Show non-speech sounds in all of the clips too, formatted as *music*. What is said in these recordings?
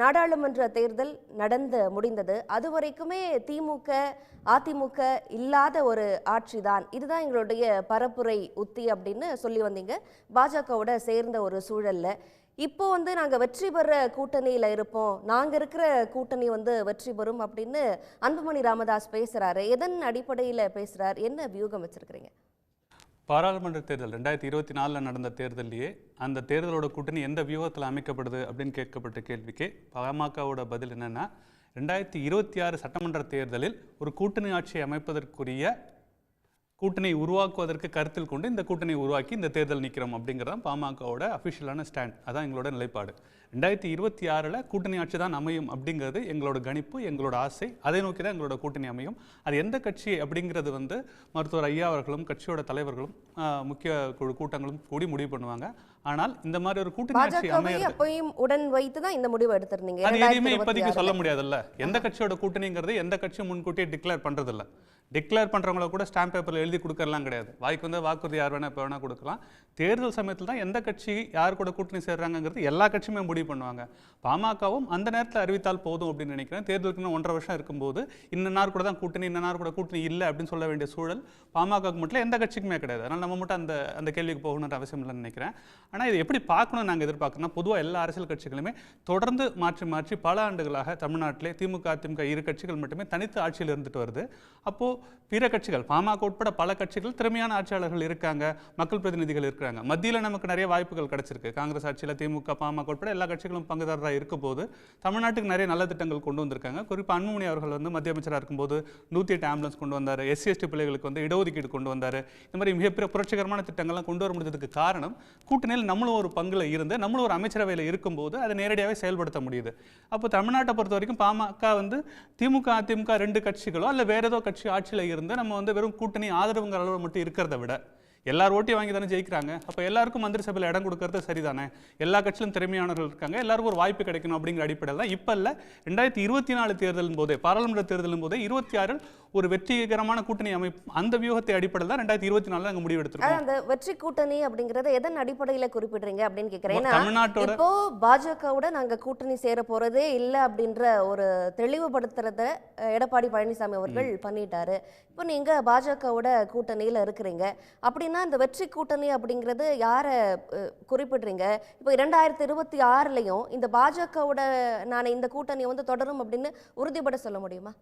நாடாளுமன்ற தேர்தல் நடந்து முடிந்தது. அது வரைக்குமே திமுக அதிமுக இல்லாத ஒரு ஆட்சி தான் இதுதான் எங்களுடைய பரப்புரை உத்தி அப்படின்னு சொல்லி வந்தீங்க. பாஜகவோட சேர்ந்த ஒரு சூழல்ல. இப்போ வந்து நாங்கள் வெற்றி பெற கூட்டணியில் இருப்போம். நாங்கள் இருக்கிற கூட்டணி வந்து வெற்றி பெறும் அப்படின்னு அன்புமணி ராமதாஸ் பேசுகிறாரு எதன் அடிப்படையில் பேசுகிறார் என்ன வியூகம் வச்சுருக்கிறீங்க? பாராளுமன்ற தேர்தல் ரெண்டாயிரத்தி இருபத்தி நாலில் நடந்த தேர்தலையே அந்த தேர்தலோட கூட்டணி எந்த வியூகத்தில் அமைக்கப்படுது அப்படின்னு கேட்கப்பட்ட கேள்விக்கு பாமகவோட பதில் என்னென்னா ரெண்டாயிரத்தி இருபத்தி ஆறு சட்டமன்ற தேர்தலில் ஒரு கூட்டணி ஆட்சியை அமைப்பதற்குரிய கூட்டணி உருவாக்குவதற்கு கருத்தில் கொண்டு இந்த கூட்டணியை உருவாக்கி இந்த தேர்தல் நிற்கிறோம் அப்படிங்கிறது தான் பாமகவோட அஃபிஷியலான ஸ்டாண்ட் அதான் எங்களோட நிலைப்பாடு. ரெண்டாயிரத்தி இருபத்தி ஆறில் கூட்டணி ஆட்சி தான் அமையும் அப்படிங்கிறது எங்களோட கணிப்பு எங்களோட ஆசை. அதை நோக்கி தான் எங்களோட கூட்டணி அமையும். அது எந்த கட்சி அப்படிங்கிறது வந்து மருத்துவர் ஐயா அவர்களும் கட்சியோட தலைவர்களும் ஆஹ், முக்கிய குழு கூட்டங்களும் கூடி முடிவு பண்ணுவாங்க. ஆனால் இந்த மாதிரி ஒரு கூட்டணி ஆட்சி அப்பயும் உடன் வைத்து தான் இந்த முடிவு எடுத்திருந்தீங்க. அது எதையுமே 2026 இப்போதைக்கு சொல்ல முடியாதுல்ல. எந்த கட்சியோட கூட்டணிங்கிறது எந்த கட்சியும் முன்கூட்டியே டிக்ளேர் பண்றதில்ல. டிக்ளேர் பண்ணுறவங்கள கூட ஸ்டாம்ப் பேப்பரில் எழுதி கொடுக்கறலாம் கிடையாது. வாய்க்கு வந்து வாக்குறுதி யார் வேணால் இப்போ வேணால் கொடுக்கலாம். தேர்தல் சமயத்தில் தான் எந்த கட்சி யார் கூட கூட்டணி சேர்றாங்கிறது எல்லா கட்சியுமே முடிவு பண்ணுவாங்க. பாமகவும் அந்த நேரத்தில் அறிவித்தால் போதும் அப்படின்னு நினைக்கிறேன். தேர்தலுக்கு இன்னும் ஒன்றரை வருஷம் இருக்கும்போது இன்ன நார் கூட தான் கூட்டணி இன்ன நாள் கூட கூட்டணி இல்லை அப்படின்னு சொல்ல வேண்டிய சூழல் பாமகவுக்கு மட்டும் எந்த கட்சிக்குமே கிடையாது. அதனால் நம்ம மட்டும் அந்த அந்த கேள்விக்கு போகணுன்ற அவசியம் இல்லைன்னு நினைக்கிறேன். ஆனால் இது எப்படி பார்க்கணும் நாங்கள் எதிர்பார்க்கணும் பொதுவாக எல்லா அரசியல் கட்சிகளுமே தொடர்ந்து மாற்றி மாற்றி பல ஆண்டுகளாக தமிழ்நாட்டிலே திமுக அதிமுக இரு கட்சிகள் மட்டுமே தனித்து ஆட்சியில் இருந்துட்டு வருது. அப்போது பிற கட்சிகள் பாமக உட்பட பல கட்சிகள் திறமையான ஆட்சியாளர்கள் இருக்காங்க மக்கள் பிரதிநிதிகள் இருக்கிறாங்க மத்தியில் நமக்கு நிறைய வாய்ப்புகள் கிடைச்சிருக்கு. காங்கிரஸ் ஆட்சியில் திமுக பாமக உட்பட எல்லா கட்சிகளும் பங்குதாரராக இருக்கும் போது தமிழ்நாட்டுக்கு நிறைய நல்ல திட்டங்கள் கொண்டு வந்திருக்காங்க. குறிப்பாக அன்புமணி அவர்கள் வந்து மத்திய அமைச்சராக இருக்கும்போது நூற்றி எட்டு ஆம்புலன்ஸ் கொண்டு வந்தார். எஸ்சி எஸ்டி பிள்ளைகளுக்கு வந்து இடஒதுக்கீடு கொண்டு வந்தார். இந்த மாதிரி மிகப்பெரிய புரட்சிகரமான திட்டங்கள்லாம் கொண்டு வர முடிஞ்சதுக்கு காரணம் கூட்டணியில் நம்மளும் ஒரு பங்குல இருந்து நம்மளும் ஒரு அமைச்சரவையில் இருக்கும்போது அதை நேரடியாகவே செயல்படுத்த முடியுது. அப்போ தமிழ்நாட்டை பொறுத்த வரைக்கும் பாமக வந்து திமுக அதிமுக ரெண்டு கட்சிகளோ அல்ல வேறு ஏதோ கட்சி ஆட்சியில் இருந்து நம்ம வந்து வெறும் கூட்டணி ஆதரவுங்கிற அளவு மட்டும் இருக்கிறத விட எல்லார் ஓட்டையும் வாங்கி தானே ஜெயிக்கிறாங்க. அப்போ எல்லாருக்கும் மந்திரி சபையில் இடம் கொடுக்கறது சரிதானே? எல்லா கட்சியிலும் திறமையானவர்கள் இருக்காங்க. எல்லாருக்கும் ஒரு வாய்ப்பு கிடைக்கணும் அப்படிங்கிற அடிப்படையில் தான் இப்போ இல்லை. ரெண்டாயிரத்தி இருபத்தி நாலு தேர்தலின் போதே பாராளுமன்ற தேர்தலின் போதே இருபத்தி ஆறில் ஒரு வெற்றிகரமான கூட்டணி அமைப்பு அந்த வியூகத்தை அடிப்படையில் தான் ரெண்டாயிரத்தி இருபத்தி நாலில் நாங்கள் முடிவெடுத்திருக்கோம் அந்த வெற்றி கூட்டணி அப்படிங்கறத எதன் அடிப்படையில குறிப்பிடுறீங்க அப்படின்னு கேக்குறேன். தமிழ்நாட்டோட இப்போ பாஜகவோட நாங்க கூட்டணி சேர போறதே இல்ல அப்படின்ற ஒரு தெளிவுபடுத்துறத எடப்பாடி பழனிசாமி அவர்கள் பண்ணிட்டாரு. இப்போ நீங்க பாஜகவோட கூட்டணியில இருக்கிறீங்க. அப்படின்னா இந்த வெற்றி கூட்டணி அப்படிங்கிறது யாரை குறிப்பிடுறீங்க? இப்போ இரண்டாயிரத்தி இருபத்தி ஆறுலையும் இந்த பாஜகவோட நான் இந்த கூட்டணி வந்து தொடரும் அப்படின்னு உறுதிப்பட சொல்ல முடியுமா?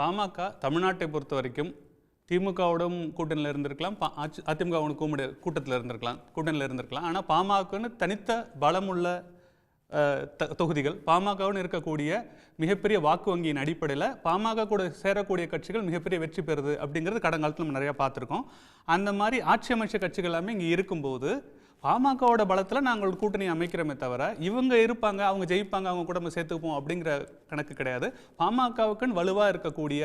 பாமக தமிழ்நாட்டை பொறுத்த வரைக்கும் திமுகவோடும் கூட்டணியில் இருந்திருக்கலாம். பா- அதிமுகவோட கூட்டத்தில் இருந்திருக்கலாம் கூட்டணியில் இருந்திருக்கலாம். ஆனால் பாமகன்னு தனித்த பலமுள்ள தொகுதிகள். பாமகவுன்னு இருக்கக்கூடிய மிகப்பெரிய வாக்கு வங்கியின் அடிப்படையில் பாமக கூட சேரக்கூடிய கட்சிகள் மிகப்பெரிய வெற்றி பெறுது அப்படிங்கிறது கடங்காலத்தில் நம்ம நிறையா பார்த்துருக்கோம். அந்த மாதிரி ஆட்சி அமைச்ச கட்சிகள் எல்லாமே இங்கே இருக்கும்போது பாமகவோட பலத்தில் நாங்கள் கூட்டணி அமைக்கிறோமே தவிர இவங்க இருப்பாங்க அவங்க ஜெயிப்பாங்க அவங்க கூட நம்ம சேர்த்துப்போம் அப்படிங்கிற கணக்கு கிடையாது. பாமகவுக்குன்னு வலுவாக இருக்கக்கூடிய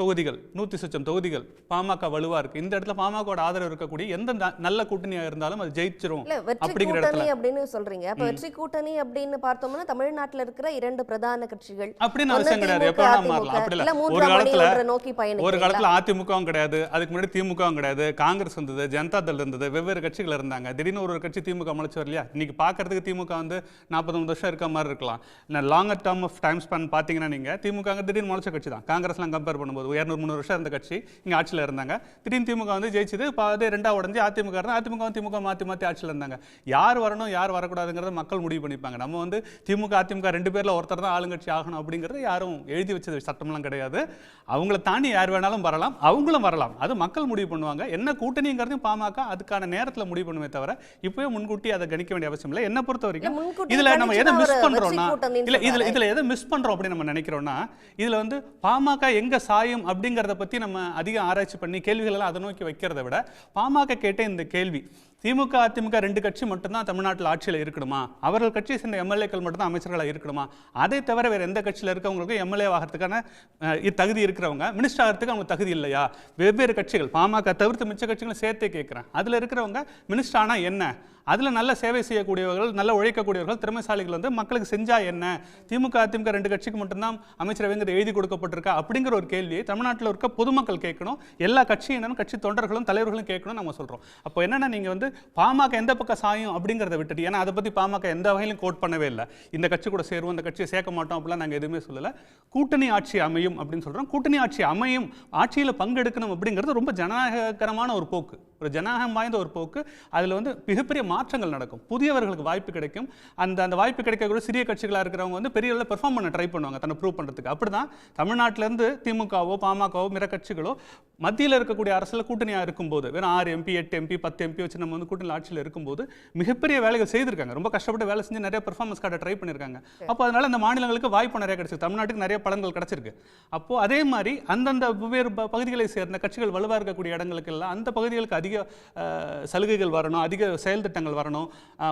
தொகுதிகள் நூற்றி சொச்சம் தொகுதிகள் பாமக வலுவாக இருக்குது இந்த இடத்துல பாமகவோட ஆதரவு இருக்கக்கூடிய எந்த நல்ல கூட்டணியாக இருந்தாலும் அது ஜெயிச்சிரும் அப்படிங்கிற இடத்துல. அப்படின்னு சொல்றீங்க. அப்ப வெற்றி கூட்டணி அப்படின்னு பார்த்தோம்னா தமிழ்நாட்டுல இருக்கிற இரண்டு பிரதான கட்சிகள். அப்படின்னு அவசியம் கிடையாது எப்போ. மாறலாம் அப்படி இல்ல ஒரு காலத்தில் நோக்கி ஒரு பயணிக்கிறீங்களா? காலத்துல அதிமுகவும் கிடையாது. அதுக்கு முன்னாடி திமுகவும் கிடையாது. காங்கிரஸ் இருந்தது ஜனதா தள் இருந்தது வெவ்வேறு கட்சிகள் இருந்தாங்க. திடீர்னு ஒரு கட்சி திமுக முளைச்சு வரலையா இன்னைக்கு பார்க்கறதுக்கு திமுக வந்து நாற்பது வருஷம் இருக்க மாதிரி இருக்கலாம். Longer term of time span பார்த்தீங்கன்னா நீங்க திமுக திடீர்னு முளைச்ச கட்சி தான். காங்கிரஸ்லாம் கம்பேர் பண்ணும்போது இரநூறு முந்நூறு வருஷம் இருந்த கட்சி இங்க ஆட்சியில் இருந்தாங்க. திடீர்னு திமுக வந்து ஜெயிச்சது இப்போ அதே ரெண்டா உடஞ்சி அதிமுக இருந்தா அதிமுக திமுக மாற்றி மாற்றி ஆட்சியில் இருந்தாங்க. யார் வரணும் யார் வரக்கூடாதுங்கிறத மக்கள் முடிவு பண்ணிப்பாங்க. நம்ம வந்து திமுக அதிமுக ரெண்டு பேர்ல ஒருத்தர் தான் ஆளுங்கட்சி ஆகணும் அப்படிங்கிறது யாரும் எழுதி வச்சது சட்டம்லாம் கிடையாது. அவங்கள தாண்டி யார் வேணாலும் வரலாம் அவங்களும் வரலாம். அது மக்கள் முடிவு பண்ணுவாங்க. என்ன கூட்டணிங்கிறதையும் பாமக அதுக்கான நேரத்தில் முடிவு பண்ணுமே தவிர இப்போயே முன்கூட்டி அதை கணிக்க வேண்டிய அவசியம் இல்லை. என்ன பொறுத்த வரைக்கும் இதுல நம்ம எதை மிஸ் கூட்டணின்னு இல்ல இதுல. இதுல எதை மிஸ் பண்றோம் அப்படின்னு நம்ம நினைக்கிறோம்னா இதுல வந்து பாமக எங்க சாயும் அப்படிங்கறத பத்தி நம்ம அதிக ஆராய்ச்சி பண்ணி கேள்விகளெல்லாம் அதை நோக்கி வைக்கிறத விட பாமக கேட்ட இந்த கேள்வி திமுக அதிமுக ரெண்டு கட்சி மட்டும்தான் தமிழ்நாட்டில் ஆட்சியில் இருக்கணுமா? அவர்கள் கட்சியை சேர்ந்த எம்எல்ஏக்கள் மட்டும்தான் அமைச்சர்களாக இருக்கணுமா? அதை தவிர வேறு எந்த கட்சியில் இருக்கவங்களுக்கு எம்எல்ஏ ஆகிறதுக்கான தகுதி இருக்கிறவங்க மினிஸ்டர் ஆகிறதுக்கு அவங்க தகுதி இல்லையா? வெவ்வேறு கட்சிகள் பாமக தவிர்த்து மிச்ச கட்சிகளும் சேர்த்தே கேட்குறேன். அதில் இருக்கிறவங்க மினிஸ்டர் ஆனால் என்ன? அதில் நல்ல சேவை செய்யக்கூடியவர்கள் நல்ல உழைக்கக்கூடியவர்கள் திறமைசாலிகள் வந்து மக்களுக்கு செஞ்சா என்ன? திமுக அதிமுக ரெண்டு கட்சிக்கு மட்டும்தான் அமைச்சரவைங்கிறது எழுதி கொடுக்கப்பட்டிருக்கா? அப்படிங்கிற ஒரு கேள்வியை தமிழ்நாட்டில் இருக்க பொதுமக்கள் கேட்கணும். எல்லா கட்சியினரும் கட்சி தொண்டர்களும் தலைவர்களும் கேட்கணும் நம்ம சொல்கிறோம் அப்போ என்னென்னா நீங்கள் வந்து வந்து பாமக எந்த பக்கம் சாயும் அப்படிங்கிறத விட்டுட்டு ஏன்னா அதை பற்றி பாமக எந்த வகையிலும் கோட் பண்ணவே இல்லை. இந்த கட்சி கூட சேருவோம் இந்த கட்சியை சேர்க்க மாட்டோம் அப்படிலாம் நாங்கள் எதுவுமே சொல்லலை. கூட்டணி ஆட்சி அமையும் அப்படின்னு சொல்கிறோம் கூட்டணி ஆட்சி அமையும் ஆட்சியில் பங்கெடுக்கணும் அப்படிங்கிறது ரொம்ப ஜனநாயகரமான ஒரு போக்கு. ஒரு ஜனநாயகம் வாய்ந்த ஒரு போக்கு. அதில் வந்து மிகப்பெரிய மாற்றங்கள் நடக்கும். புதியவர்களுக்கு வாய்ப்பு கிடைக்கும். அந்த அந்த வாய்ப்பு கிடைக்கக்கூடிய சிறிய கட்சிகளாக இருக்கிறவங்க வந்து பெரிய அளவில் பெர்ஃபார்ம் பண்ண ட்ரை பண்ணுவாங்க. தன்னை ப்ரூவ் பண்ணுறதுக்கு அப்படி தான் தமிழ்நாட்டிலேருந்து திமுகவோ பாமகவோ மிற கட்சிகளோ மத்தியில் இருக்கக்கூடிய அரசில் கூட்டணியாக இருக்கும்போது வெறும் ஆறு எம்பி எட்டு எம்பி பத்து எம்பி வச்சு நம்ம வந்து கூட்டணி ஆட்சியில் இருக்கும்போது மிகப்பெரிய வேலைகள் செய்திருக்காங்க. ரொம்ப கஷ்டப்பட்டு வேலை செஞ்சு நிறைய பெர்ஃபார்மன்ஸ் கார்டை ட்ரை பண்ணியிருக்காங்க அப்போ அதனால இந்த மாநிலங்களுக்கு வாய்ப்பு நிறைய கிடைச்சிருக்கு. தமிழ்நாட்டுக்கு நிறைய பலன்கள் கிடைச்சிருக்கு. அப்போ அதே மாதிரி அந்தந்த வெவ்வேறு பகுதிகளை சேர்ந்த கட்சிகள் வலுவாக இருக்கக்கூடிய இடங்களுக்கு எல்லாம் அந்த பகுதிகளுக்கு அதிக சலுகைகள் வரணும் அதிக செயல் திட்டங்கள் வரணும்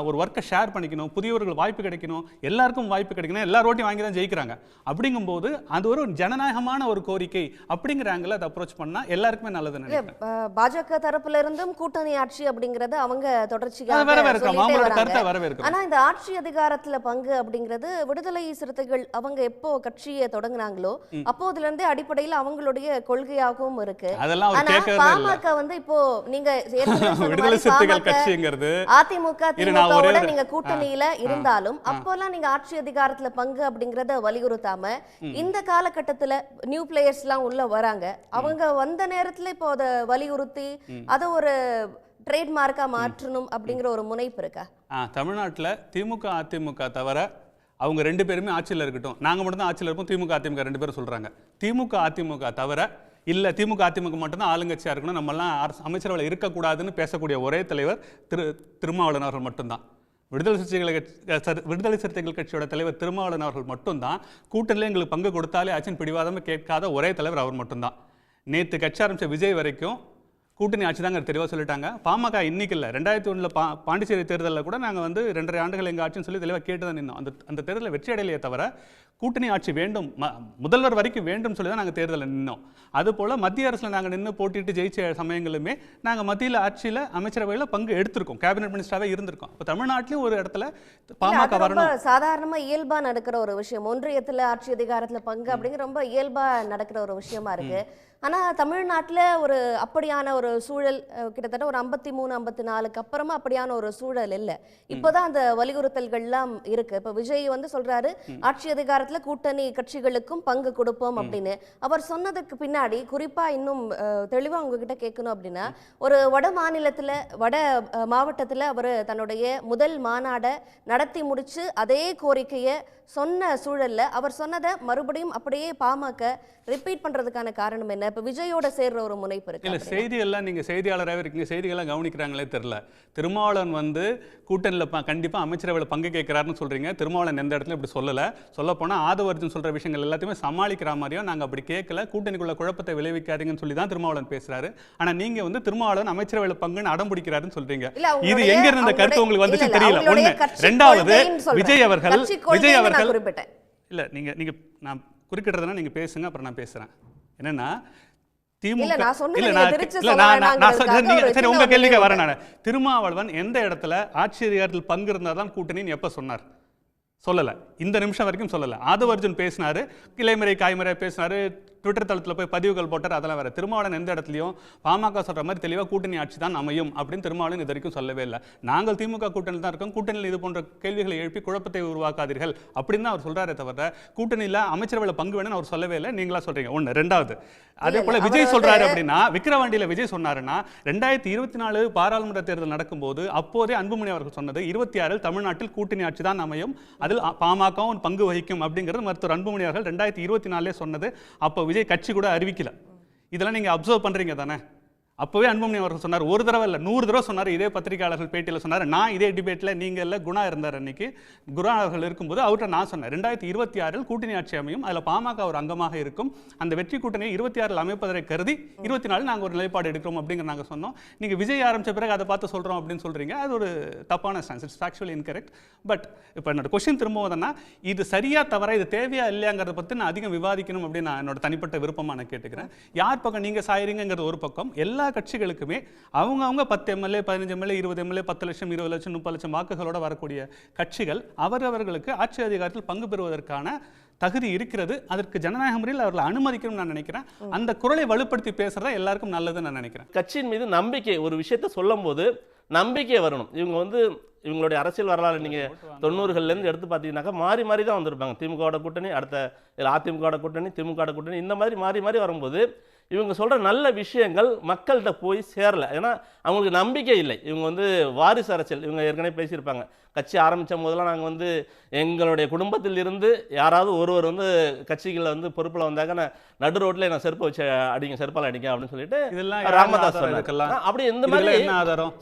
ஒரு ஒர்க்கை ஷேர் பண்ணிக்கணும் புதியவர்கள் வாய்ப்பு கிடைக்கணும் எல்லாருக்கும் வாய்ப்பு கிடைக்கணும் எல்லார் ஓட்டையும் வாங்கி தான் ஜெயிக்கிறாங்க. அப்படிங்கும்போது அது ஒரு ஜனநாயகமான ஒரு கோரிக்கை அப்படிங்கிற ஆங்கிள் அதை அப்ரோச் பண்ணா எல்லாருக்குமே நினைக்கிறேன். அஹ், பாஜக தரப்புல இருந்தும் கூட்டணி ஆட்சி அப்படிங்கறது அவங்க தொடர்ச்சியாக வரவேற்கலாம். ஆனா இந்த ஆட்சி அதிகாரத்துல பங்கு அப்படிங்கிறது விடுதலை சிறுத்தைகள் அவங்க எப்போ கட்சியை தொடங்குனாங்களோ அப்போதுல இருந்தே அடிப்படையில் அவங்களுடைய கொள்கையாகவும் இருக்கு. பாமக வந்து இப்போ நீங்க *laughs* சொன்ன விடுதலை சிறுத்தைகள் கட்சிங்கிறது அதிமுக திமுகவோட நீங்க கூட்டணியில இருந்தாலும் அப்போல்லாம் நீங்க ஆட்சி அதிகாரத்துல பங்கு அப்படிங்கறத வலியுறுத்தாம இந்த காலகட்டத்துல நியூ பிளேயர்ஸ் எல்லாம் உள்ள வராங்க. அவங்க வந்த நேரத்துல இப்போ அதை வலியுறுத்தி அதை ஒரு ட்ரேட்மார்க்கா மாற்றணும் அப்படிங்கிற ஒரு முனைப்பு இருக்கா? தமிழ்நாட்டில் திமுக அதிமுக தவிர அவங்க ரெண்டு பேருமே ஆட்சியில் இருக்கட்டும். நாங்கள் மட்டும்தான் ஆட்சியில் இருப்போம் திமுக அதிமுக ரெண்டு பேரும் சொல்கிறாங்க திமுக அதிமுக தவிர இல்லை திமுக அதிமுக மட்டும்தான் ஆளுங்கட்சியாக இருக்கணும். நம்மலாம் அமைச்சரவையில் இருக்கக்கூடாதுன்னு பேசக்கூடிய ஒரே தலைவர் திரு திருமாவளவன் அவர்கள் மட்டும்தான். விடுதலை சிறுத்தைகள் கட்சி விடுதலை சிறுத்தைகள் கட்சியோட தலைவர் திருமாவளவன் அவர்கள் மட்டும்தான் கூட்டணியில் எங்களுக்கு பங்கு கொடுத்தாலே ஆச்சின் பிடிவாதமாக கேட்காத ஒரே தலைவர் அவர் மட்டும்தான். நேற்று கட்சி ஆரம்பிச்ச விஜய் வரைக்கும் கூட்டணி ஆட்சி தாங்க தெளிவாக சொல்லிட்டாங்க. பாமக இன்னைக்கு இல்லை. ரெண்டாயிரத்தி ஒன்றில் பா பாண்டிச்சேரி தேர்தலில் கூட நாங்கள் வந்து ரெண்டரை ஆண்டுகள் எங்கள் ஆட்சின்னு சொல்லி தெளிவாக கேட்டு தான் நின்னோம். அந்த அந்த தேர்தலில் வெற்றி அடையலையே தவிர கூட்டணி ஆட்சி வேண்டும் முதல்வர் வரைக்கும் வேண்டும் சொல்லி தான் நாங்கள் தேர்தலில் நின்னோம். அதுபோல் மத்திய அரசில் நாங்கள் நின்று போட்டிட்டு ஜெயிச்ச சமயங்களுமே நாங்கள் மத்தியில் ஆட்சியில் அமைச்சரவையில் பங்கு எடுத்திருக்கோம். கேபினெட் மினிஸ்டராகவே இருந்திருக்கோம். இப்போ தமிழ்நாட்டிலும் ஒரு இடத்துல பாமக வரணும். சாதாரணமா இயல்பா நடக்கிற ஒரு விஷயம். ஒன்றியத்துல ஆட்சி அதிகாரத்துல பங்கு அப்படிங்கிற ரொம்ப இயல்பா நடக்கிற ஒரு விஷயமா இருக்கு. ஆனா தமிழ்நாட்டுல ஒரு அப்படியான ஒரு சூழல் கிட்டத்தட்ட ஒரு ஐம்பத்தி மூணு ஐம்பத்தி நாலுக்கு அப்புறமா அப்படியான ஒரு சூழல் இல்ல. இப்போதான் அந்த வலியுறுத்தல்கள்லாம் இருக்கு. இப்ப விஜய் வந்து சொல்றாரு ஆட்சி அதிகாரத்துல கூட்டணி கட்சிகளுக்கும் பங்கு கொடுப்போம் அப்படின்னு. அவர் சொன்னதுக்கு பின்னாடி குறிப்பா இன்னும் அஹ், தெளிவா உங்ககிட்ட கேட்கணும் அப்படின்னா ஒரு வட மாநிலத்துல வட மாவட்டத்துல அவர் தன்னுடைய முதல் மாநாடை நடத்தி முடிச்சு அதே கோரிக்கையை சொன்ன சூழல்ல அவர் சொன்னதை மறுபடியும் அப்படியே பாமக ரிப்பீட் பண்றதுக்கான காரணம் என்ன? இப்ப விஜயோட சேர்ற ஒரு முனைப்பு இருக்கு இல்ல. செய்தியெல்லாம் நீங்க செய்தியாளராகவே இருக்கீங்க செய்திகள்லாம் கவனிக்கிறாங்களே தெரியல. திருமாவளவன் வந்து கூட்டணியில் கண்டிப்பா அமைச்சரவையில் பங்கு கேட்கிறாருன்னு சொல்றீங்க. திருமாவளவன் எந்த இடத்துல இப்படி சொல்லல. சொல்ல போனா ஆதவர்ஜன் சொல்ற விஷயங்கள் எல்லாத்தையுமே சமாளிக்கிற மாதிரியும் நாங்க அப்படி கேட்கல. கூட்டணிக்குள்ள குழப்பத்தை விளைவிக்காதீங்கன்னு சொல்லி தான் திருமாவளவன் பேசுறாரு. ஆனா நீங்க வந்து திருமாவளவன் அமைச்சரவையில் பங்குன்னு அடம் பிடிக்கிறாருன்னு சொல்றீங்க இது எங்க இருந்த கருத்து உங்களுக்கு வந்துச்சு தெரியல. ஒண்ணு ரெண்டாவது. விஜய் அவர்கள் விஜய் அவர்கள் இல்ல நீங்க நீங்க நான் குறுக்கிடுறதுனா நீங்க பேசுங்க அப்புறம் நான் பேசுறேன். என்னன்னா திருமாவளவன் எந்த இடத்துல ஆட்சி அதிகாரத்தில் பங்கு இருந்தாதான் கூட்டணின்னு எப்ப சொன்னார்? சொல்லல. இந்த நிமிஷம் வரைக்கும் சொல்லல. ஆதவர்ஜுன் பேசினாரு கிளைமறை காய்மறை பேசினாரு ட்விட்டர் தளத்தில் போய் பதிவுகள் போட்டார். அதெல்லாம் வேற. திருமாவளவன் எந்த இடத்துலையும் பாமக சொல்ற மாதிரி தெளிவாக கூட்டணி ஆட்சி தான் அமையும் அப்படின்னு திருமாவளவன் இது வரைக்கும் சொல்லவே இல்லை. நாங்கள் திமுக கூட்டணியில் தான் இருக்கோம். கூட்டணியில் இது போன்ற கேள்விகளை எழுப்பி குழப்பத்தை உருவாக்காதீர்கள் அப்படின்னு தான் அவர் சொல்றாரே தவிர கூட்டணியில் அமைச்சரவையில் பங்கு வேணும்னு அவர் சொல்லவே இல்லை. நீங்களா சொல்றீங்க. ஒன்று ரெண்டாவது அதே போல விஜய் சொல்றாரு அப்படின்னா விக்கிரவாண்டியில விஜய் சொன்னாருன்னா ரெண்டாயிரத்தி இருபத்தி நாலு பாராளுமன்ற தேர்தல் நடக்கும்போது அப்போதே அன்புமணி அவர்கள் சொன்னது இருபத்தி ஆறில் தமிழ்நாட்டில் கூட்டணி ஆட்சி தான் அமையும். அதில் பாமகவும் பங்கு வகிக்கும் அப்படிங்கிறது மருத்துவர் அன்புமணி அவர்கள் ரெண்டாயிரத்தி இருபத்தி நாலே சொன்னது. அப்போ விஜய் கட்சி கூட அறிவிக்கல. இதெல்லாம் நீங்க அப்சர்வ் பண்றீங்க தானே? அப்போவே அன்புமணி அவர்கள் சொன்னார் ஒரு தடவை இல்லை நூறு தடவை சொன்னார். இதே பத்திரிகையாளர்கள் பேட்டியில் சொன்னார். நான் இதே டிபேட்டில் நீங்கள் இல்லை குணா இருந்தார் அன்னைக்கு. குணா அவர்கள் இருக்கும்போது அவர்கிட்ட நான் சொன்னேன் ரெண்டாயிரத்தி இருபத்தி ஆறில் கூட்டணி ஆட்சி அமையும். அதில் பாமக ஒரு அங்கமாக இருக்கும். அந்த வெற்றி கூட்டணியை இருபத்தி ஆறில் அமைப்பதை கருதி இருபத்தி நாலு நாங்கள் ஒரு நிலைப்பாடு எடுக்கிறோம் அப்படிங்கிற நாங்கள் சொன்னோம். நீங்கள் விஜய் ஆரம்பித்த பிறகு அதை பார்த்து சொல்கிறோம் அப்படின்னு சொல்கிறீங்க அது ஒரு தப்பான stance it's actually incorrect but இப்போ என்னோட கொஸ்டின் திரும்புவதுன்னா இது சரியாக தவறாக இது தேவையா இல்லையாங்கிறத பற்றி நான் அதிகம் விவாதிக்கணும் அப்படின்னு நான் என்னோட தனிப்பட்ட விருப்பமாக நான் கேட்டுக்கிறேன். யார் பக்கம் நீங்கள் சாயிறீங்கிறது ஒரு பக்கம். எல்லா எல்லா கட்சிகளுக்குமே அவங்க அவங்க பத்து எம்எல்ஏ பதினஞ்சு எம்எல்ஏ இருபது எம்எல்ஏ பத்து லட்சம் இருபது லட்சம் முப்பது லட்சம் வாக்குகளோடு வரக்கூடிய கட்சிகள் அவரவர்களுக்கு ஆட்சி அதிகாரத்தில் பங்கு பெறுவதற்கான தகுதி இருக்கிறது. அதற்கு ஜனநாயக முறையில் அவர்களை அனுமதிக்கணும்னு நான் நினைக்கிறேன். அந்த குரலை வலுப்படுத்தி பேசுறதா எல்லாருக்கும் நல்லதுன்னு நான் நினைக்கிறேன். கட்சியின் மீது நம்பிக்கை ஒரு விஷயத்த சொல்லும் போது நம்பிக்கை வரணும். இவங்க வந்து இவங்களுடைய அரசியல் வரலாறு நீங்கள் தொண்ணூறுகள்லேருந்து எடுத்து பார்த்தீங்கன்னாக்கா மாறி மாறி தான் வந்திருப்பாங்க. திமுகவோட கூட்டணி அடுத்த அதிமுகவோட கூட்டணி திமுகவோட கூட்டணி இந்த மாதிரி மாறி மாறி வரும்போது இவங்க சொல்கிற நல்ல விஷயங்கள் மக்கள்கிட்ட போய் சேரலை. ஏன்னா அவங்களுக்கு நம்பிக்கை இல்லை. இவங்க வந்து வாரிசு அரசியல் இவங்க ஏற்கனவே பேசியிருப்பாங்க. கட்சி ஆரம்பித்த போதெல்லாம் நாங்கள் வந்து எங்களுடைய குடும்பத்தில் இருந்து யாராவது ஒருவர் வந்து கட்சிகளில் வந்து பொறுப்பில் வந்தாக்க நான் நடு ரோட்டில் நான் செருப்பு வச்சு அடிங்க செருப்பால் அடிங்க அப்படின்னு சொல்லிட்டு இதெல்லாம் ராமதாஸ் சொன்னாங்க அப்படி இந்த மாதிரி என்ன ஆதாரம்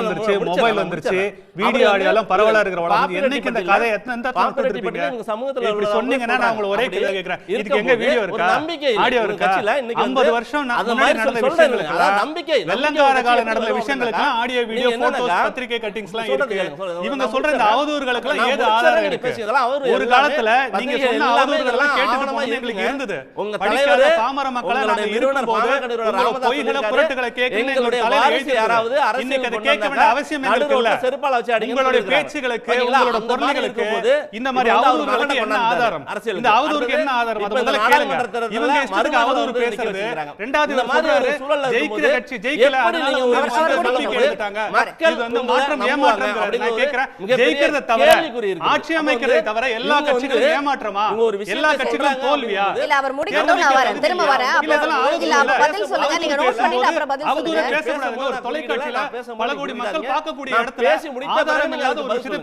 வந்துருச்சு மொபைல் வந்துருச்சு வீடியோ ஆடியோ எல்லாம் பரவலா இருக்கிற என்னைக்கு இந்த கதை எத்தனை பார்த்துருப்பீங்க உங்க சமூகத்துல இப்படி சொன்னீங்கன்னா நான் உங்களை ஒரே கேள்வி கேட்கிறேன். இதுக்கு எங்க வீடியோ இருக்கா? நம்பிக்கை ஆடியோ இருக்கா? இன்னைக்கு 50 வருஷம் அது மாதிரி நடந்த விஷயங்களுக்கு நம்பிக்கை வெள்ளங்கார கால நடந்த விஷயங்களுக்கு ஆடியோ வீடியோ போட்டோஸ் பத்திரிகை கட்டிங்ஸ் எல்லாம் இருக்கு. இவங்க சொல்ற இந்த அவதூறுகளுக்கெல்லாம் ஏது ஆதாரம் இருக்கு? ஒரு காலத்துல நீங்க சொன்ன அவதூறுகளெல்லாம் கேட்டுட்டு எங்களுக்கு இருந்தது. உங்க தலைவர் பாமர மக்களை நாங்க இருக்கும் போது பொய்களை புரட்டுகளை கேட்கணும் எங்களுடைய தலைவர் யாராவது இன்னைக்கு அதை கேட்க வேண்டிய அவசியம் எங்களுக்கு இல்ல. செருப்பால வச்சு உங்களுடைய பேச்சுகளுக்கு உங்களோட பொருள்களுக்கு இந்த மாதிரி அவதூறுகளுக்கு என்ன ஆதாரம்? அரசியல் இந்த அவதூறுக்கு என்ன ஆதாரம்? அது முதல்ல கேளுங்க. இவங்க இஷ்டத்துக்கு அவதூறு பேசுறது. ரெண்டாவது இந்த மாதிரி சூழல்ல ஜெயிக்கிற கட்சி ஜெயிக்கல. மக்கள் வந்து மாற்றம் ஏமாற்றம் நான் கேட்கிறேன் ஜெயிக்கிறத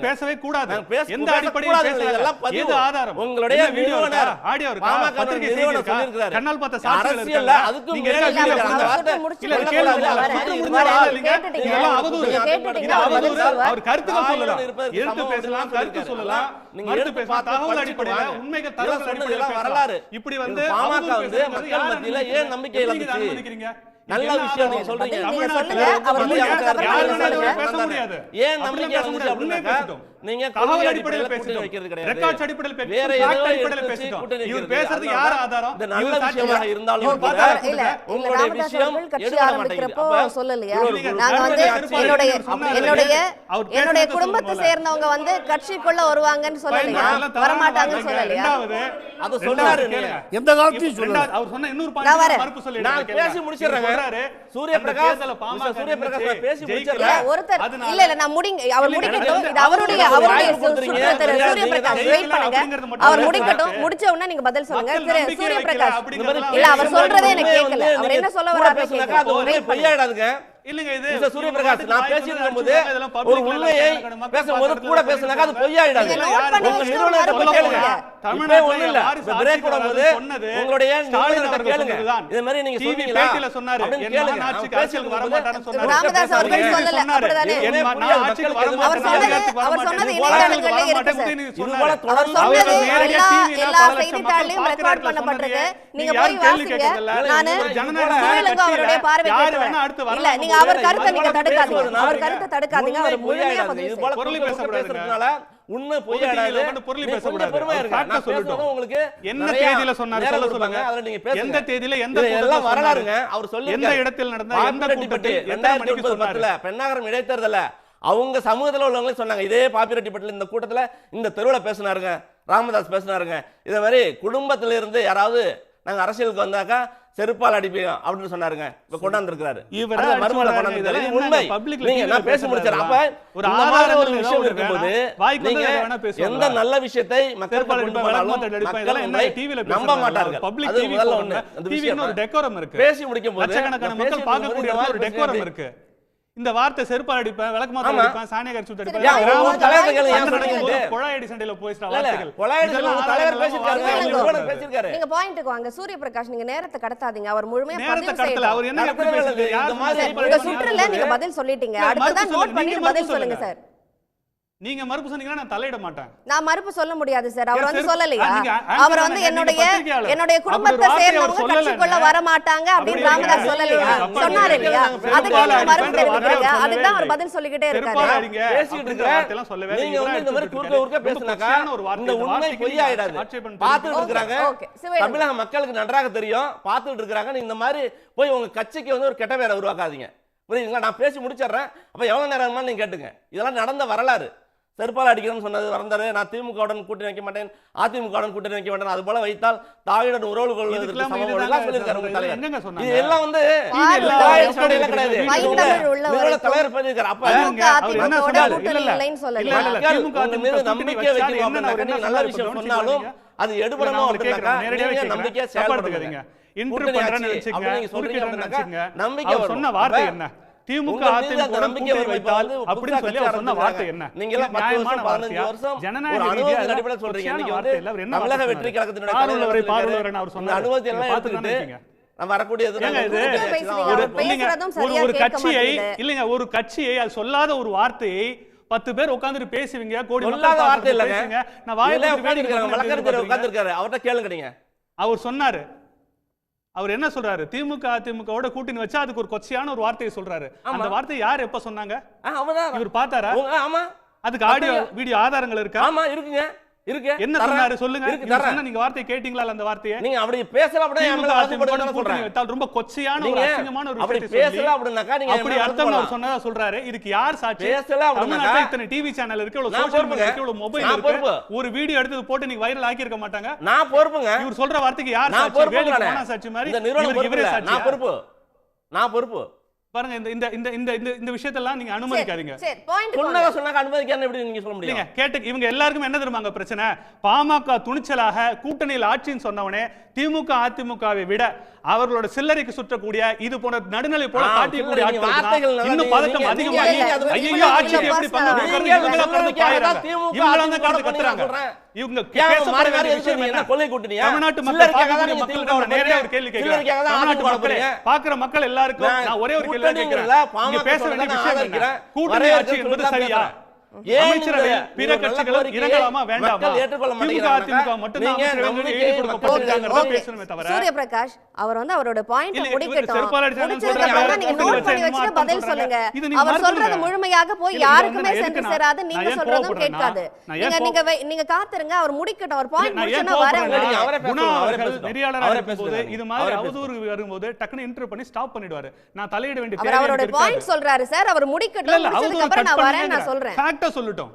பேசவே கூடாது எந்த அடிப்படையில் ஆதாரம் உங்களுடைய வீடியோ ஆடியோ அவர் கருத்துக்கள் சொல்லலாம் வரலாறு. இப்படி வந்து பாமக வந்து மக்கள் ஏன் நம்பிக்கை இழந்துச்சு? நல்ல விஷயம் நீங்க சொல்றீங்க. ஏன் நம்பிக்கை இழந்துச்சு நீங்க தகவல் அடிப்படையில் பேசிட்டோம். வைக்கிறது கிடையாது. ரெக்கார்ட்ஸ் அடிப்படையில் பேசிட்டோம். வேற ஏதோ அடிப்படையில் பேசிட்டோம். இவர் பேசுறது யார் ஆதாரம்? இந்த நல்ல விஷயமா இருந்தாலும் இல்ல உங்களுடைய விஷயம் கட்சி ஆரம்பிக்கிறப்போ சொல்லலையா? நாங்க வந்து என்னுடைய என்னுடைய என்னுடைய குடும்பத்தை சேர்ந்தவங்க வந்து கட்சிக்குள்ள வருவாங்கன்னு சொல்லலையா? வரமாட்டாங்கன்னு சொல்லலையா? அது சொன்னாரு எந்த காலத்தையும் சொன்னாரு அவர் சொன்ன இன்னொரு பாயிண்ட் மறுப்பு சொல்லி நான் பேசி முடிச்சிடுறேன் சூரிய பிரகாஷ் சூரிய பிரகாஷ் பேசி முடிச்சிடுறேன். ஒருத்தர் இல்ல இல்ல நான் முடிங்க அவர் முடிக்கட்டும் இது அவருடைய அவர் முடிக்கட்டும். முடிச்ச உடனே நீங்க பதில் சொல்லுங்க. சூரிய பிரகாஷ் இல்ல அவர் சொல்றதே எனக்கு கேட்கல. அவர் என்ன சொல்ல வர்றாரு இல்லங்க இது சூரிய பிரகாஷ் நான் பேசிட்டு போது ஒரு உண்மையை பேசும்போது கூட பேசினாக்க அது பொய்யாயிடாது உங்க நிறுவனத்தை போய் கேளுங்க தமிழே ஒண்ணு இல்ல பிரேக் போடும்போது உங்களுடைய நிறுவனத்தை கேளுங்க. இது மாதிரி நீங்க சொன்னீங்களா சொன்னாரு. கேளுங்க. ஆட்சி அரசியலுக்கு வர மாட்டாருன்னு சொன்னாரு. ராமதாஸ் அவர்கள் சொல்லல. அப்படிதானே? நான் ஆட்சிக்கு அவர் சொன்னது இணையதளங்கள்ல இருக்கு சார். இதுபோல தொடர்ந்து அவர்கள் நேரடியா டிவில ரெக்கார்ட் பண்ணப்பட்டிருக்கு நீங்க போய் வாசிங்க நான் ஜனநாயக அவருடைய பார்வை கேட்டு வரேன் இல்ல நீங்க அவர் கருத்தை நீங்க தடுக்காதீங்க. அவர் கருத்தை தடுக்காதீங்க. அவர் முழுமையா பதில் பொருளை பேசப்படுறதுனால உண்மை பொய்யாடாது பொருளை பேசக்கூடாது. பெருமையா இருக்கு சொல்லிட்டோம். உங்களுக்கு என்ன தேதியில சொன்னாரு? சொல்ல சொல்லுங்க. அதுல நீங்க பேசுங்க. எந்த தேதியில எந்த எல்லாம் வரலாறுங்க. அவர் சொல்லி எந்த இடத்தில் நடந்த எந்த கூட்டத்தில்? 2019 பெண்ணாகரம் இடைத்தேர்தல அவங்க சமூகத்தில் உள்ளவங்களே சொன்னாங்க. இதே பாப்பிரெட்டிப்பட்டில் இந்த கூட்டத்தில் இந்த தெருவில் பேசினாருங்க. ராமதாஸ் பேசினாருங்க. இதே மாதிரி குடும்பத்திலிருந்து யாராவது நாங்கள் அரசியலுக்கு வந்தாக்கா செருப்பால் அடிப்பீங்க அப்படின்னு சொன்னாருங்க. இப்ப கொண்டாந்துருக்காரு உண்மை. நீங்க நான் பேச முடிச்சாரு? அப்ப ஒரு ஆதாரம் ஒரு விஷயம் இருக்கும்போது நீங்க எந்த நல்ல விஷயத்தை மக்கள் நம்ப மாட்டார்கள். பப்ளிக் டிவி ஒண்ணு. பேசி முடிக்கும் போது மக்கள் பார்க்கக்கூடிய ஒரு டெக்கோரம் இருக்கு. இந்த வார்த்தை செருப்பால் அடிப்பேன் விளக்கமாத்தால் அடிப்பேன் சாணியை கரிச்சு விட்டு அடிப்பேன் கொலாயடி சண்டையில போயிட்டா வார்த்தைகள். நீங்க பாயிண்ட்க்கு வாங்க. சூரிய பிரகாஷ் நீங்க நேரத்தை கடத்தாதீங்க. அவர் முழுமையா நேரத்தை கடத்தல. நீங்க பதில் சொல்லிட்டீங்க. அடுத்ததான் நோட் பண்ணி பதில் சொல்லுங்க. சார். நீங்க மறுப்பு சொன்னீங்கன்னா நான் தலையிட மாட்டேன். நான் மறுப்பு சொல்ல முடியாது சார் அவர் வந்து சொல்லலையா? அவர் வந்து என்னுடைய என்னுடைய குடும்பத்தை சேர்ந்தவங்க கட்சிக்குள்ள வர மாட்டாங்க அப்படின்னு ராமதாஸ் சொல்லலையா? சொன்னாரு இல்லையா? அதுக்கு நீங்க மறுப்பு தெரிவிக்கிறீங்க அதுக்கு அவர் பதில் சொல்லிக்கிட்டே இருக்காரு. பேசிட்டு இருக்கற சொல்லவே நீங்க வந்து இந்த மாதிரி குறுக்க குறுக்க பேசினாக்கா இந்த உண்மை பொய் ஆயிடாது பாத்துட்டு இருக்காங்க தமிழக மக்களுக்கு நன்றாக தெரியும். பாத்துட்டு இருக்காங்க இந்த மாதிரி போய் உங்க கட்சிக்கு வந்து ஒரு கெட்ட பேரை உருவாக்காதீங்க. புரியுதுங்களா? நான் பேசி முடிச்சிடுறேன். அப்போ எவ்வளோ நேரமா நீங்க கேட்டுங்க. இதெல்லாம் நடந்த வரலாறு. செருப்பால் அடிக்கணும்னு சொன்னது வந்தாரு நான் திமுகவுடன் கூட்டணி வைக்க மாட்டேன். அதிமுகவுடன் கூட்டணி வைக்க மாட்டேன். அது போல வைத்தால் தாயுடன் உறவு கொள்வதற்கு எங்கங்க சொன்னாங்க? வந்து கிடையாது. நிறுவன தலைவர் பண்ணியிருக்காரு. அப்ப மீது நம்பிக்கை வைக்கணும் நல்ல விஷயம் சொன்னாலும்? அது எடுபடணும். நம்பிக்கையா தப்பா செயல்படுங்க. எடுத்துக்காதீங்க. இன்டர் கூட்டணி பண்றேன்னு நினைச்சீங்க. நம்பிக்கை. சொன்ன வார்த்தை என்ன? திமுக அதிமுக. வைத்தால் அப்படின்னு சொல்லி அவர் சொன்ன வார்த்தை என்ன. நீங்கெல்லாம் பத்து நியாயமான வருஷம், பதினஞ்சு வார்த்தையா? வருஷம் ஜனநாயக ஒரு ரீதியாக அடிப்படையில் சொல்றீங்க. வார்த்தை வந்து என்ன தமிழக வெற்றி? கழகத்தினுடைய பார்வையுள்ளவர்னு அவர் சொன்னாரு. அனுபவத்தை நீங்க எல்லாம் எடுத்துக்கிட்டு ஒரு கட்சியை. இல்லைங்க ஒரு கட்சியை அது சொல்லாத ஒரு வார்த்தையை பத்து பேர் உட்கார்ந்துட்டு பேசுவீங்க கோடி வார்த்தை இல்லைங்க. நான் வாயை இதுல திறந்து வேடிக்கை உட்கார்ந்திருக்காரு, பார்த்துட்டு வழக்கறிஞர் எதிர்பார்க்கறீங்க. உட்கார்ந்திருக்காரு. அவர்ட்ட கேளுங்க நீங்க. அவர் சொன்னாரு அவர் என்ன சொல்றாரு? திமுக அதிமுகவோட கூட்டணி வச்சா அதுக்கு ஒரு கொச்சையான ஒரு வார்த்தையை சொல்றாரு. அந்த வார்த்தையை யார் எப்ப சொன்னாங்க. இவர் பார்த்தாரா? ஆமா. அதுக்கு ஆடியோ வீடியோ ஆதாரங்கள் இருக்கா? ஆமா இருக்குங்க. இருக்கு. என்ன. சொன்னாரு? சொல்லுங்க. நீங்க வார்த்தையை கேட்டீங்களா அந்த வார்த்தையை? நீங்க அப்படி பேசல. வைத்தால் ரொம்ப கொச்சையான ஒரு அசிங்கமான ஒரு அப்படி பேசல சொல்லி அப்படின்னாக்கா நீங்க அப்படி அர்த்தம் அவர். சொன்னதா சொல்றாரு. இதுக்கு யார் சாட்சி? பேசல தமிழ்நாட்டுல இத்தனை டிவி சேனல் இருக்கு இவ்வளவு சோஷியல். மீடியா இருக்கு இவ்வளவு மொபைல் இருக்கு. ஒரு வீடியோ எடுத்து போட்டு நீங்க வைரல் ஆக்கி இருக்க மாட்டாங்க. நான் பொறுப்புங்க. இவர் சொல்ற வார்த்தைக்கு யார் சாட்சி? வேலைக்கு சாட்சி மாதிரி இவரே இல்ல. நான் சாட்சி பொறுப்பு. நான் பொறுப்பு. பாருங்க இந்த இந்த இந்த இந்த இந்த இந்த விஷயத்தெல்லாம் நீங்க அனுமதிக்காதீங்க. சரி பாயிண்ட் சொன்னதா சொன்னாக்க அனுமதிக்கான்னு எப்படி நீங்க சொல்ல முடியும்? கேட்டு இவங்க எல்லாருக்கும் என்ன தெரியுமாங்க பிரச்சனை? பாமக துணிச்சலாக கூட்டணியில் ஆட்சின்னு சொன்னவனே திமுக அதிமுகவை விட அவர்களோட சில்லறைக்கு சுற்றக்கூடிய இது போன்ற நடுநிலை போல காட்டியக்கூடிய ஆட்கள் இன்னும் பதட்டம் அதிகமாகி ஐயோ ஆட்சிக்கு எப்படி பங்கு கடந்து கத்துறாங்க. இவங்க? தமிழ்நாட்டு மக்கள் நேரடியா ஒரு. கேள்வி கேட்கிறேன் தமிழ்நாட்டு மக்களே. பாக்குற மக்கள் எல்லாருக்கும் நான் ஒரே ஒரு கேள்வி கேட்கிறேன் பேச வேண்டிய விஷயம். கூட்டணி ஆட்சி என்பது சரியா பிற இறங்கலாமா வேண்டாமா. அதிமுக மட்டும் நீங்க அவர் வந்து அவரோட பாயிண்ட் முடிக்கட்டும் பதில் சொல்லுங்க. அவர் சொல்றது. முழுமையாக போய் யாருக்குமே சென்று சேராது. சொல்றதும் கேட்காது. காத்துருங்க. அவர் முடிக்கட்டும். அவர் பாயிண்ட் நான் ஏன் முடிச்சு நான் வரேன் கோவப்படுறேன்னா, நீங்க உங்களுக்கு. அவரே. இது மாதிரி அவதூறு வரும்போது டக்குன்னு இன்டர் பண்ணி ஸ்டாப் பண்ணிடுவாரு. நான் தலையிட வேண்டிய அவரோட. பாயிண்ட் சொல்றாரு சார் அவர் முடிக்கட்டும். முடிச்சதுக்கு அப்புறம் நான் வரேன் நான் பண்ணுங்க சொல்றேன் கரெக்டாக சொல்லிட்டோம்.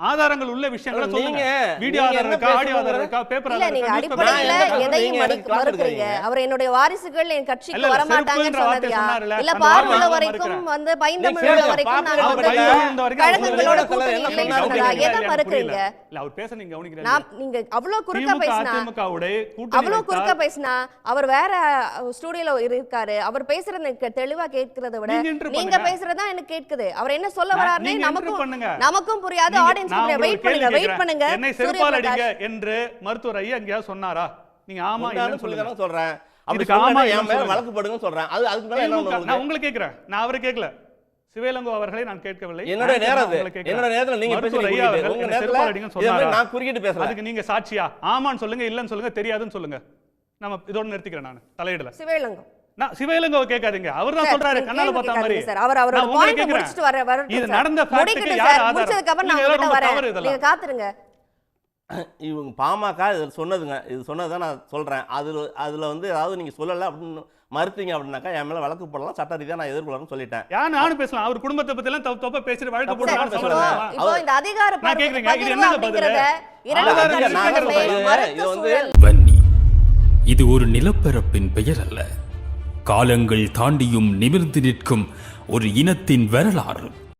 ஆதாரங்கள் உள்ள விஷயங்களை நீங்க- சொல்லுங்க வீடியோ நீங்க ஆதாரம் இருக்கா ஆடியோ ஆதாரம் இருக்கா பேப்பர் இல்ல ஆதாரம் நீங்க இருக்கா அடிப்படையில எதையும் மறுக்கிறீங்க. அவர் என்னுடைய வாரிசுகள் என் கட்சிக்கு வர மாட்டாங்கன்னு சொன்னதையா இல்ல நான் வரைக்கும். வந்து பைந்தமிழ் நீங்க வரைக்கும் வரைக்கும் கழகங்களோட கூட்டணி என்ன இல்லைன்னு? சொன்னதா எதை மறுக்கிறீங்க. இல்ல அவர் பேச நீங்க கவனிக்கிறீங்க நான் நீங்க அவ்வளவு குறுக்க பேசினா அவ்வளவு குறுக்க பேசினா அவர் வேற ஸ்டூடியோல இருக்காரு அவர் பேசுறது எனக்கு தெளிவா கேட்கிறத விட நீங்க நீங்க. பேசுறதா எனக்கு கேட்குது அவர் என்ன சொல்ல வராருன்னு நீங்க நமக்கும். நமக்கும் புரியாது நீங்க- ஆடியன்ஸ் நான் வெயிட் பண்ணுங்க வெயிட். பண்ணுங்க. என்னை செருப்பால் அடிங்க என்று மருத்துவர் ஐயா எங்கேயாவது சொன்னாரா? நீங்க ஆமா இல்லைன்னு சொல்லி சொல்லுங்க சொல்றேன். ஆமா என் மேல. வழக்கு போடுங்கன்னு சொல்றேன். அது அதுக்கு மேல என்ன உங்களுக்கு? கேட்கிறேன். நான் அவரை கேட்கல. சிவேலங்கோ அவர்களை நான் கேட்கவில்லை. என்னோட நேரம். என்னோட நேரத்துல நீங்க பேசுறீங்க? நான் குறுக்கிட்டு அதுக்கு நீங்க சாட்சியா? ஆமான்னு சொல்லுங்க இல்லன்னு சொல்லுங்க தெரியாதுன்னு சொல்லுங்க. நம்ம இதோட நிறுத்திக்கிறேன் நான். தலையிடல. சிவேலங்கம் நான் சிவகங்கை கேட்காதீங்க அவர் தான் சொல்றாரு கண்ணால பார்த்த மாதிரி சார். அவர் அவரோட கேட்கிறேன். முடிச்சிட்டு வர- வரட்டும் இது. நடந்த fact க்கு முடிக்கட்டும் யார். ஆதாரம்? முடிச்சதுக்கு அப்புறம் நான் உங்ககிட்ட வரேன். நீங்க காத்துருங்க இவங்க பாமக இது சொன்னதுங்க இது சொன்னதை நான் சொல்றேன் அதுல அதுல வந்து ஏதாவது நீங்க சொல்லல அப்படின்னு மறுத்தீங்க அப்படின்னாக்கா என் மேல வழக்கு போடலாம் சட்ட ரீதியா நான் எதிர்கொள்ளணும்னு சொல்லிட்டேன் யார் நானும் பேசலாம் அவர் குடும்பத்தை பத்தி எல்லாம் தப்பு தப்பா பேசிட்டு வழக்கு சம்மதமா? இப்போ இந்த அதிகார நான் பகிர்வு கேக்குறேங்க, இது பதிலு? என்ன இது வந்து- இது ஒரு நிலப்பரப்பின் பெயர் அல்ல காலங்கள் தாண்டியும் நிமிர்ந்து நிற்கும் ஒரு இனத்தின் வரலாறு.